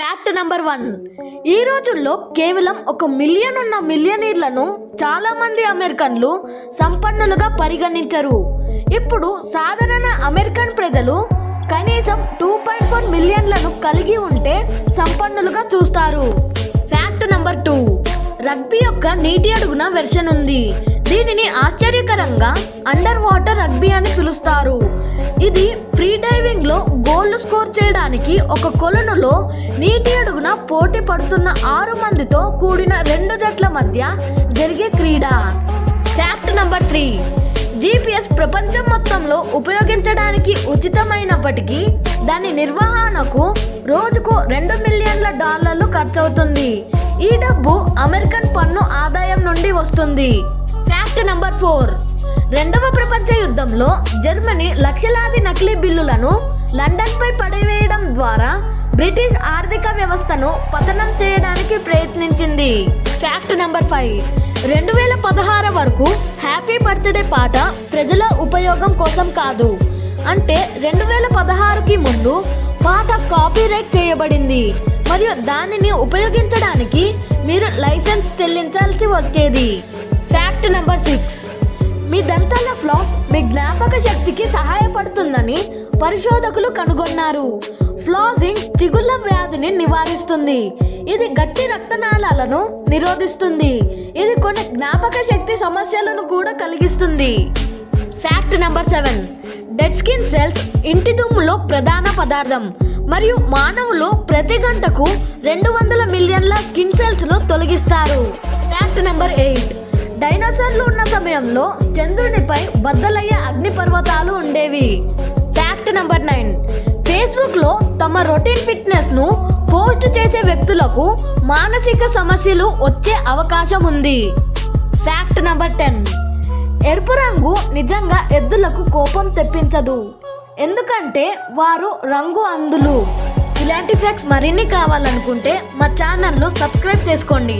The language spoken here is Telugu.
ఫ్యాక్ట్ నంబర్ వన్ ఈ రోజుల్లో కేవలం ఒక మిలియన్ ఉన్న మిలియనీర్లను చాలా మంది అమెరికన్లు సంపన్నులుగా పరిగణించరు. ఇప్పుడు సాధారణ అమెరికన్ ప్రజలు కనీసం టూ పాయింట్ ఫోర్ మిలియన్లను కలిగి ఉంటే సంపన్నులుగా చూస్తారు. ఫ్యాక్ట్ నంబర్ టూ రగ్బీ యొక్క నీటి అడుగున వెర్షన్ ఉంది. దీనిని ఆశ్చర్యకరంగా అండర్ వాటర్ రగ్బీ అని పిలుస్తారు. ఇది ఫ్రీ డైవింగ్లో గోల్ చేయడానికి ఒక కొలనులో నీటి అడుగున పోటీ పడుతున్న ఆరు మందితో కూడిన రెండు జట్ల మధ్య జరిగే క్రీడ. ఫ్యాక్ట్ నంబర్ త్రీ జీపీఎస్ ప్రపంచం మొత్తంలో ఉపయోగించడానికి ఉచితమైనప్పటికీ దాని నిర్వహణకు రోజుకు రెండు మిలియన్ల డాలర్లు ఖర్చవుతుంది. ఈ డబ్బు అమెరికన్ పన్ను ఆదాయం నుండి వస్తుంది. ఫ్యాక్ట్ నంబర్ ఫోర్ రెండవ ప్రపంచ యుద్ధంలో జర్మనీ లక్షలాది నకిలీ బిల్లులను లండన్పై పడివేయడం ద్వారా బ్రిటిష్ ఆర్థిక వ్యవస్థను పతనం చేయడానికి ప్రయత్నించింది. Fact number five. రెండు వేల పదహారు వరకు హ్యాపీ బర్త్డే పాట ప్రజల ఉపయోగం కోసం కాదు. అంటే రెండు వేల పదహారుకి ముందు పాట కాపీరైట్ చేయబడింది. మరియు దానిని ఉపయోగించడానికి మీరు లైసెన్స్ చెల్లించాల్సి వచ్చేది. Fact number six. మీ దంతాల ఫ్లాస్ మీ జ్ఞాపక శక్తికి సహాయపడుతుందని పరిశోధకులు కనుగొన్నారు. ఫ్లాజింగ్ చిగుళ్ళ వ్యాధిని నివారిస్తుంది. ఇది గట్టి రక్తనాళాలను నిరోధిస్తుంది. ఇది కొన్ని జ్ఞాపక శక్తి సమస్యలను కూడా కలిగిస్తుంది. Fact number seven dead skin cells ఇంటి దుమ్ములో ప్రధాన పదార్థం మరియు మానవులు ప్రతి గంటకు రెండు వందల మిలియన్ల స్కిన్ సెల్స్ను తొలగిస్తారు. ఫ్యాక్ట్ నెంబర్ ఎయిట్ డైనోసార్లు ఉన్న సమయంలో చంద్రునిపై బద్దలయ్యే అగ్నిపర్వతాలు ఉండేవి. తమ రొటీన్ ఫిట్నెస్ను పోస్ట్ చేసే వ్యక్తులకు మానసిక సమస్యలు వచ్చే అవకాశం ఉంది. Fact number ten. ఎరుపు రంగు నిజంగా ఎద్దులకు కోపం తెప్పించదు. ఎందుకంటే వారు రంగు అందులు. ఇలాంటి ఫ్యాక్ట్స్ మరిన్ని కావాలనుకుంటే మా ఛానల్ను సబ్స్క్రైబ్ చేసుకోండి.